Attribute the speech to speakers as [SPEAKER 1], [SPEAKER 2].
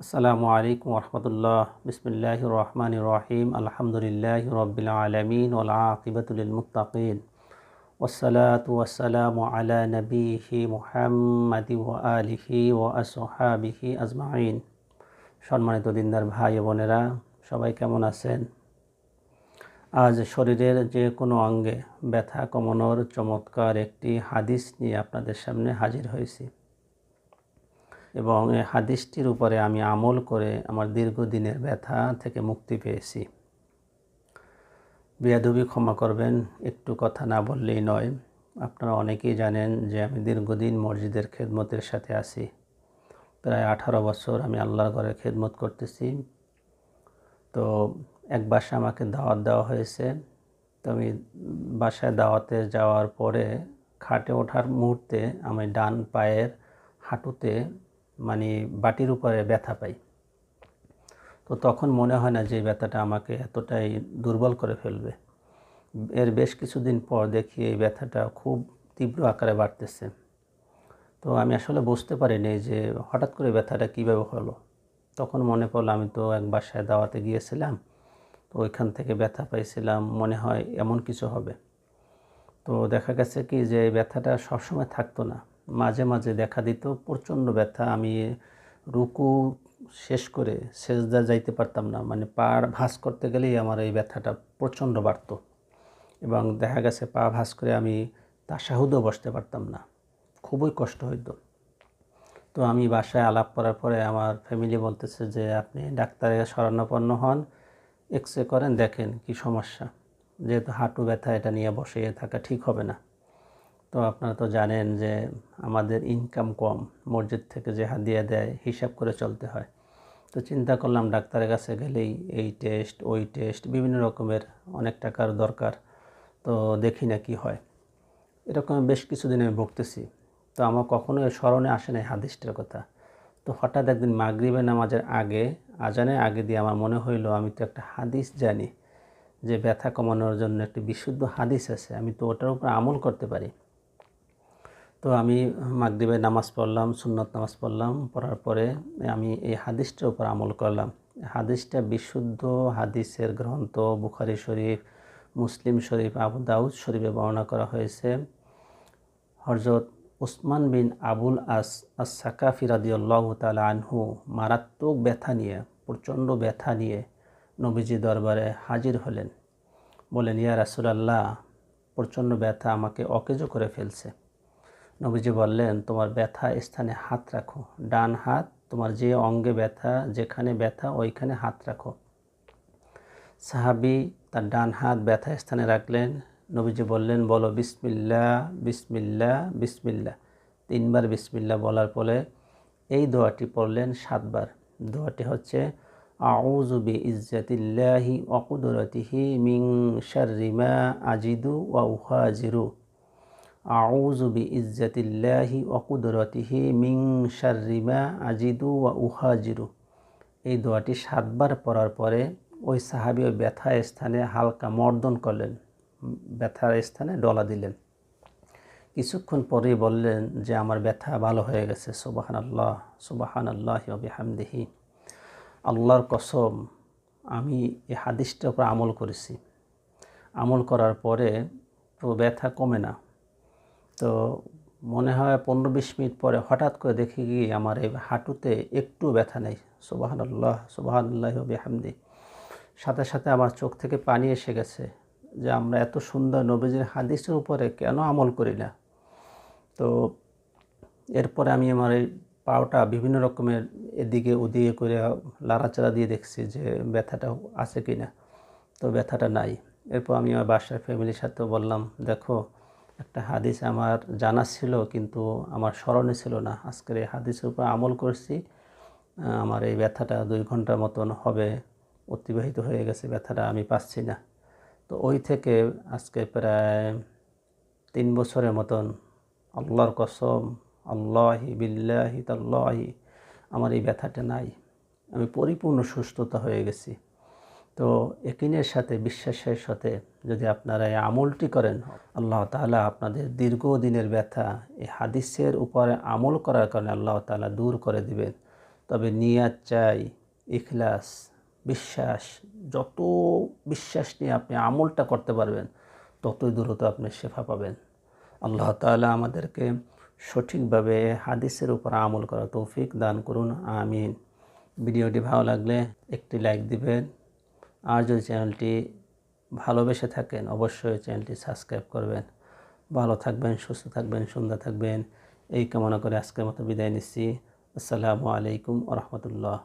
[SPEAKER 1] আসসালামু আলাইকুম রহমতুল্লাহ বিসমিল্লাহ রহমান রহিম। আলহামদুলিল্লাহ রবিল আলমিন ওল আকিবাতুল মুতাকিন ওসালাত ওয়াসালাম আলা নবীহি মুহাম্মাদি ও আলিহি ও আসহাবিহি আজমাইন। সম্মানিত দিনদার ভাই বোনেরা, সবাই কেমন আছেন? আজ শরীরের যে কোনো অঙ্গে ব্যথা কমানোর চমৎকার একটি হাদিস নিয়ে আপনাদের সামনে হাজির হয়েছি। এবং এই হাদিসটির উপরে আমি আমল করে আমার দীর্ঘদিনের ব্যথা থেকে মুক্তি পেয়েছি। বেয়াদবি ক্ষমা করবেন, একটু কথা না বললেই নয়। আপনারা অনেকেই জানেন যে আমি দীর্ঘদিন মসজিদের খেদমতের সাথে আছি। প্রায় আঠারো বছর আমি আল্লাহর ঘরে খেদমত করতেছি। তো এক বাসা আমাকে দাওয়াত দেওয়া হয়েছে। তো আমি বাসায় দাওয়াতে যাওয়ার পরে খাটে ওঠার মুহূর্তে আমি ডান পায়ের হাঁটুতে মানে বাটির উপরে ব্যথা পাই। তো তখন মনে হয় না যে ব্যথাটা আমাকে এতটাই দুর্বল করে ফেলবে। এর বেশ কিছুদিন পর দেখি এই ব্যথাটা খুব তীব্র আকারে বাড়তেছে। তো আমি আসলে বুঝতে পারিনি যে হঠাৎ করে ব্যথাটা কীভাবে হলো। তখন মনে পড়ল আমি তো এক বাসায় দাওয়াতে গিয়েছিলাম, তো ওইখান থেকে ব্যথা পাইছিলাম, মনে হয় এমন কিছু হবে। তো দেখা গেছে কি যে ব্যথাটা সবসময় থাকতো না। মাঝে মাঝে দেখা দিত। প্রচণ্ড ব্যথা। আমি রুকু শেষ করে সেজদা যাইতে পারতাম না। মানে পা ভাস করতে গেলেই আমার এই ব্যথাটা প্রচণ্ড বাড়ত। এবং দেখা গেছে পা ভাস করে আমি তাসাহুদও বসতে পারতাম না। খুবই কষ্ট হইতো। তো আমি বাসায় আলাপ করার পরে আমার ফ্যামিলি বলতেছে যে, আপনি ডাক্তারের শরণাপন্ন হন এক্স রে করেন, দেখেন কি সমস্যা। যেহেতু হাঁটু ব্যথা, এটা নিয়ে বসে থাকা ঠিক হবে না। তো আপনারা তো জানেন যে আমাদের ইনকাম কম, মসজিদ থেকে যে হাদিয়া দেয়, হিসাব করে চলতে হয়। তো চিন্তা করলাম ডাক্তারের কাছে গেলেই এই টেস্ট ওই টেস্ট বিভিন্ন রকমের অনেক টাকার দরকার। তো দেখি না কি হয়। এরকম বেশ কিছুদিন আমি ভুগতেছি। তো আমার কখনো স্মরণে আসে না হাদিসটার কথা। তো হঠাৎ একদিন মাগরিবে নামাজের আগে, আজানের আগে দিয়ে আমার মনে হইল, আমি তো একটা হাদিস জানি যে ব্যথা কমানোর জন্য একটি বিশুদ্ধ হাদিস আছে। আমি তো ওটার উপর আমল করতে পারি। তো আমি মাগরিবে নামাজ পড়লাম, সুন্নত নামাজ পড়লাম, পড়ার পরে আমি এই হাদিসটার উপর আমল করলাম। হাদিসটা বিশুদ্ধ হাদিসের গ্রন্থ, বুখারি শরীফ, মুসলিম শরীফ, আবু দাউদ শরীফে বর্ণনা করা হয়েছে। হরজত উসমান বিন আবুল আস আস সাকাফি রাদিউল্লাহ তালা আনহু মারাত্মক ব্যথা নিয়ে, প্রচণ্ড ব্যথা নিয়ে নবীজি দরবারে হাজির হলেন। বলেন, ইয়া রাসুলাল্লাহ, প্রচণ্ড ব্যথা আমাকে অকেজ করে ফেলছে। নবীজি বললেন, তোমার ব্যথা স্থানে হাত রাখো। ডান হাত, তোমার যে অঙ্গে ব্যথা, যেখানে ব্যথা, ওইখানে হাত রাখো। সাহাবি তার ডান হাত ব্যথা স্থানে রাখলেন। নবীজি বললেন, বলো বিসমিল্লা বিসমিল্লা বিসমিল্লা তিনবার বিসমিল্লা বলার পরে এই দোয়াটি পড়লেন সাতবার। দোয়াটি হচ্ছে আউজুবি ইজ্জাতিল্লাহি অকুদরতিহি মিং শারিমা আজিদু ওয়া উহাজিরু। আউজু বি ইজ্জাতিল্লাহি অকুদরতিহি মিং শারিমা আজিদু ওয়া উহাজিরু। এই দোয়াটি সাতবার পড়ার পরে ওই সাহাবি ওই ব্যথা স্থানে হালকা মর্দন করলেন, ব্যথার স্থানে ডলা দিলেন। কিছুক্ষণ পরেই বললেন যে, আমার ব্যথা ভালো হয়ে গেছে সুবাহান আল্লাহ সুবাহান আল্লাহ হামদিহি আল্লাহর কসম, আমি এই হাদিসটার উপর আমল করেছি। আমল করার পরে তো ব্যথা কমে না। তো মনে হয় পনেরো বিশ মিনিট পরে হঠাৎ করে দেখি কি আমার এই হাঁটুতে একটু ব্যথা নেই। সুবাহান আল্লাহ সুবাহান হামদি সাথে সাথে আমার চোখ থেকে পানি এসে গেছে যে আমরা এত সুন্দর নবীজির হাদিসের উপরে কেন আমল করি না? তো এরপরে আমি আমার এই পাওটা বিভিন্ন রকমের এদিকে ওদিকে করে লাড়াচাড়া দিয়ে দেখছি যে ব্যথাটা আছে কি না তো ব্যথাটা নাই। এরপর আমি আমার বাসার ফ্যামিলির সাথেও বললাম, দেখো একটা হাদিস আমার জানা ছিল, কিন্তু আমার স্মরণে ছিল না। আজকের এই হাদিসের উপর আমল করছি। আমার এই ব্যথাটা দুই ঘণ্টার মতন হবে, অতিবাহিত হয়ে গেছে, ব্যথাটা আমি পাচ্ছি না। তো ওই থেকে আজকে প্রায় তিন বছরের মতন আল্লাহর কসম, আল্লাহি বিল্লাহি তাল্লাহি, আমার এই ব্যথাটা নাই। আমি পরিপূর্ণ সুস্থতা হয়ে গেছি। তো একিনের সাথে, বিশ্বাসের সাথে যদি আপনারা এই আমলটি করেন, আল্লাহ তালা আপনাদের দীর্ঘদিনের ব্যথা এই হাদিসের উপরে আমল করার কারণে আল্লাহ তালা দূর করে দিবেন। তবে নিয়াত চাই, ইখলাস, বিশ্বাস, যত বিশ্বাস নিয়ে আপনি আমলটা করতে পারবেন, ততই দ্রুত আপনি শেফা পাবেন। আল্লাহ তাআলা আমাদেরকে সঠিকভাবে হাদিসের উপর আমল করা তৌফিক দান করুন, আমিন। ভিডিওটি ভালো লাগলে একটি লাইক দিবেন আর যদি চ্যানেলটি ভালোবেসে থাকেন, অবশ্যই চ্যানেলটি সাবস্ক্রাইব করবেন। ভালো থাকবেন, সুস্থ থাকবেন, সুন্দর থাকবেন। এই কামনা করে আজকের মতো বিদায় নিচ্ছি। আসসালামু আলাইকুম রহমতুল্লাহ।